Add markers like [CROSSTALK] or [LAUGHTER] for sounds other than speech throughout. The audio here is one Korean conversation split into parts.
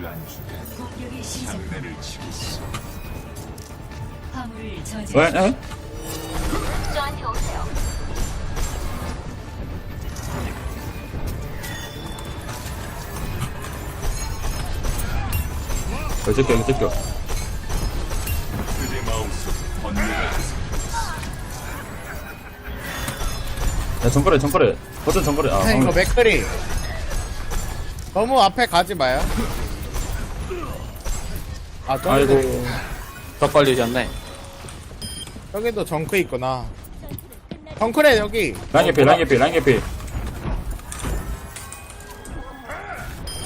공격이 시작. 화물을 저지. 왜? 에? 저한테 오세요. 여기 찍혀 여기 찍혀 야 정거래 정거래 버튼 정거래 아 아, 이거 방금 맥크리 너무 앞에 가지 마요 아 저기도, 아이고. 더 걸리셨네. 저기도 정크 있구나. 정크래 여기. 라인 개피 라인 개피 라인 개피.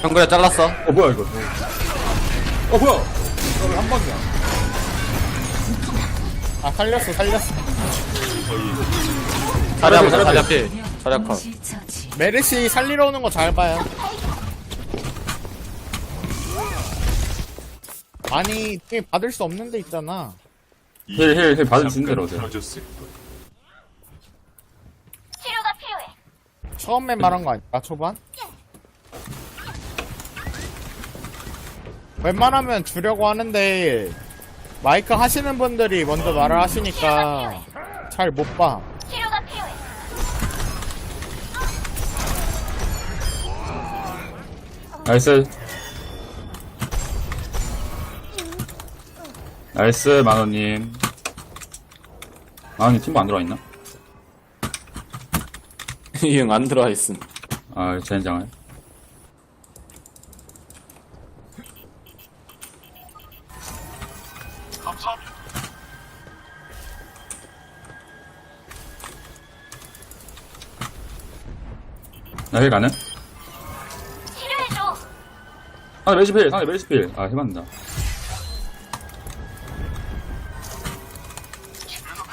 정글에 잘랐어. 어 뭐야 이거? 어 뭐야? 저기 한 방이야. 아 살렸어 살렸어. 자리 한번 자리 앞에. 앞에. 자리 처치. 메르시 살리러 오는 거 잘 봐요 아니 게임 받을 수 없는 데 있잖아 힐 힐 힐 받을 수 있는 대로 오세요 치료가 필요해. 처음에 말한 거 아닐까 초반? 웬만하면 주려고 하는데 마이크 하시는 분들이 먼저 말을 하시니까 잘 못 봐. 치료가 필요해. 나이스 나이스 만호님 만호님 팀도 안 들어와 있나? [LAUGHS] 이응 안 들어와 있음. 아 젠장을 나힐 가는? 치료해줘. 상대 메시필 상대 메시필 아 해봤다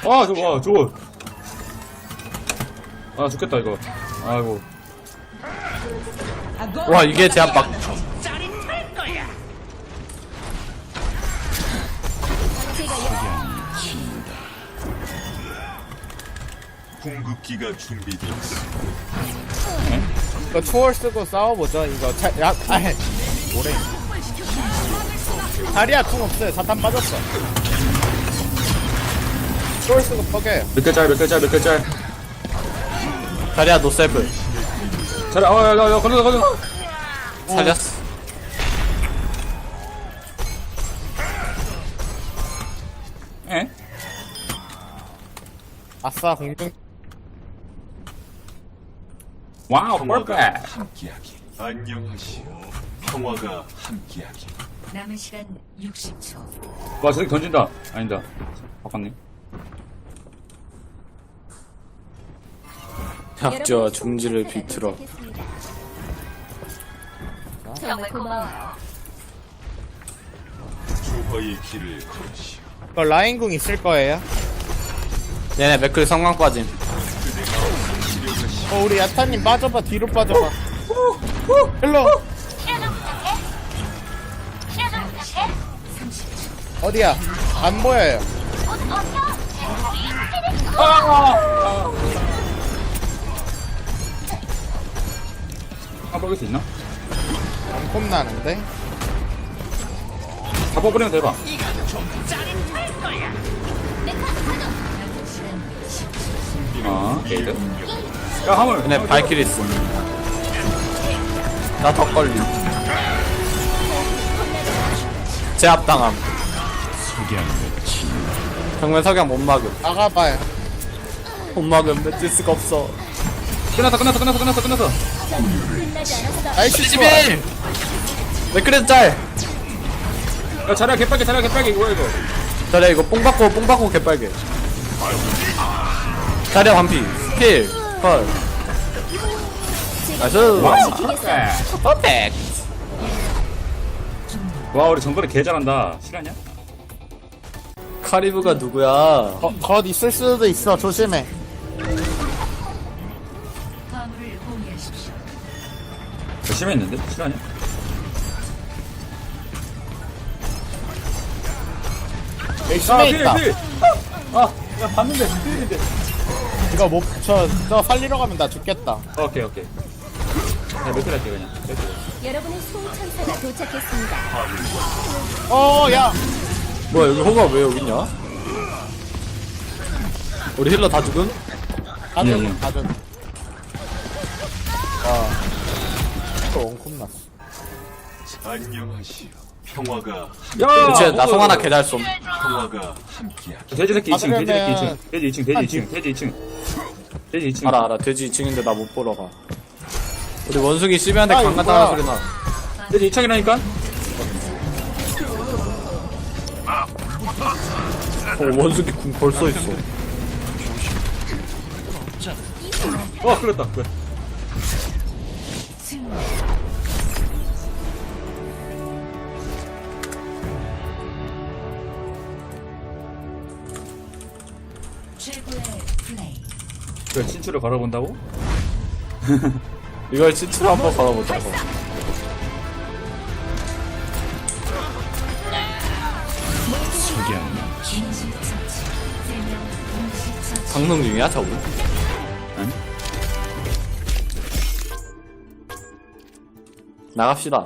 아 저거 아, 저거 아 죽겠다 이거 아이고 와 이게 제 압박. 공급기가 준비되었어. 이거 초월 쓰고 싸워보죠. 이거 자, 야, 아해. 뭐래. 다리야 궁 없어요. 자탄 빠졌어. 초월 쓰고 뻐겨요. 몇 개짜리 몇 개짜리 몇 개짜리 자리야 노셀프. 자리 아야야야 건너 건너 살렸어. 에? 아싸 공중. 와우 함께하기. 안녕하시오. 평화가 함께하기. 남은 시간 60초. 와 저기 던진다 아니다 바꿨네 약저 중지를 비틀어. 정말 고마워요. 조화의 길을 걸으시오. 이거 라인 궁 있을 거예요. 얘네 맥클 성광 빠짐. 어 우리 야타님 빠져봐 뒤로 빠져봐. 일로 치료 좀 부탁해. 치료 좀 부탁해. 어디야? 안 보여요. 모두 버텨. 아 먹을 수 있나? 안 콤나는데. 잡아버리면 대박 아 게이드 야 화물 얘네 발키리 있음. 나 더 걸림. 제 압당함. 정면 석양 못 막음. 나가봐요. 못 막음. 맺을 수가 없어. 끝났어 끝났어 끝났어 끝났어 끝났어 나이스. 21! 맥클레드 짤! 야 자리야 개빨개 자리야 개빨개 뭐야 이거 자리야 이거 뽕 받고 뽕 받고 개빨개. 자리야 반피. 필. 펄. 나이스. 퍼펙트. 와 우리 정글에 개 잘한다 실화냐? 카리브가 누구야? 거, 겉 있을 수도 있어. 조심해. 화물을 공유하십시오. 열심히 했는데 실화냐? 열심히 있다. 아야 봤는데 필인데 이거 못, 저, 저 살리러 가면 나 죽겠다. 오케이 오케이 그냥 맥클 할게 그냥 맥클. 여러분의 수호천사가 도착했습니다. 어, 야! 뭐야 여기 호가 왜 여기 있냐? 우리 힐러 다 죽음? 가든, 음. 가든. 와. 또 원콤 났어. 안녕하시오. 평화가 야! 대체 나 호그. 송 하나 개잘 쏨 평화가 함께하기. 돼지 새끼 2층 돼지 새끼 그러면- 2층 돼지 2층 돼지 2층 돼지 2층 돼지 2층 알아 알아 돼지 2층인데 나 못 보러 가 우리 원숭이 씨비한테 아, 강간 당한. 소리 나 돼지 2층이라니까? 어, 원숭이 궁 벌써 있어 어 그렇다 그래 승리. 최고의 플레이. 그 친추를 걸어본다고? 이걸 치트로 [LAUGHS] 한번 걸어보자고 인식처치. 방송 중이야 저분? 나갑시다